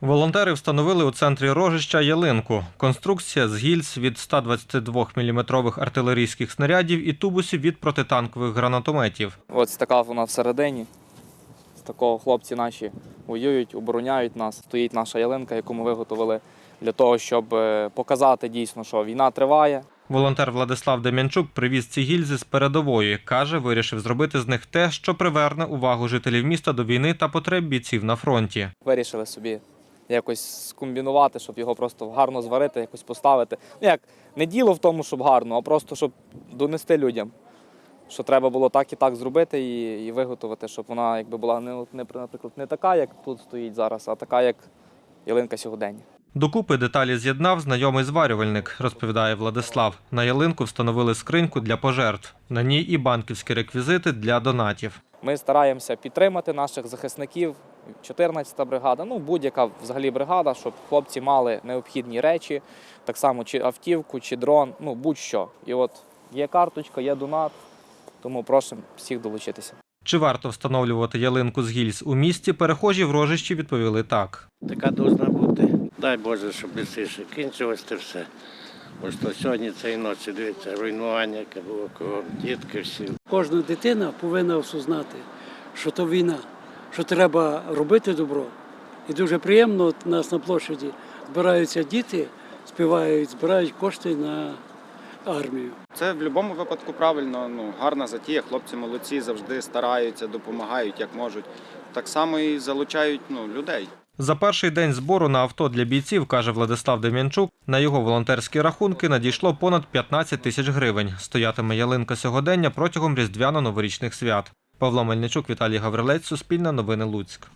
Волонтери встановили у центрі рожища ялинку. Конструкція з гільз від 122 мм артилерійських снарядів і тубусів від протитанкових гранатометів. Ось така вона всередині. З такого хлопці наші воюють, обороняють нас. Стоїть наша ялинка, яку ми виготовили для того, щоб е, показати дійсно, що війна триває. Волонтер Владислав Дем'янчук привіз ці гільзи з передової. Каже, вирішив зробити з них те, що приверне увагу жителів міста до війни та потреб бійців на фронті. Вирішили собі якось скомбінувати, щоб його просто гарно зварити, якось поставити. Ну як, не діло в тому, щоб гарно, а просто щоб донести людям. Що треба було так і так зробити і, і виготовити, щоб вона якби була не, не, наприклад, не така, як тут стоїть зараз, а така, як ялинка сьогодення. Докупи деталі з'єднав знайомий зварювальник, розповідає Владислав. На ялинку встановили скриньку для пожертв. На ній і банківські реквізити для донатів. Ми стараємося підтримати наших захисників. 14-та бригада, ну будь-яка взагалі бригада, щоб хлопці мали необхідні речі, так само чи автівку, чи дрон, ну будь-що. І от є карточка, є донат, тому просимо всіх долучитися. Чи варто встановлювати ялинку з гільз у місті? Перехожі в рожищі відповіли так. Така должна бути. Дай Боже, щоб швидше кінчилось це все. Бо що сьогодні цієї ночі дивіться, руйнування, яке було кругом, дітки всі. Кожна дитина повинна осознати, що то війна, що треба робити добро. І дуже приємно от у нас на площаді збираються діти, співають, збирають кошти на армію. Це в будь-якому випадку правильно. Ну, гарна затія. Хлопці молодці, завжди стараються, допомагають як можуть. Так само і залучають ну, людей. За перший день збору на авто для бійців, каже Владислав Дем'янчук, на його волонтерські рахунки надійшло понад 15 тисяч гривень. Стоятиме ялинка сьогодення протягом різдвяно-новорічних свят. Павло Мельничук, Віталій Гаврилець, Суспільне новини Луцьк.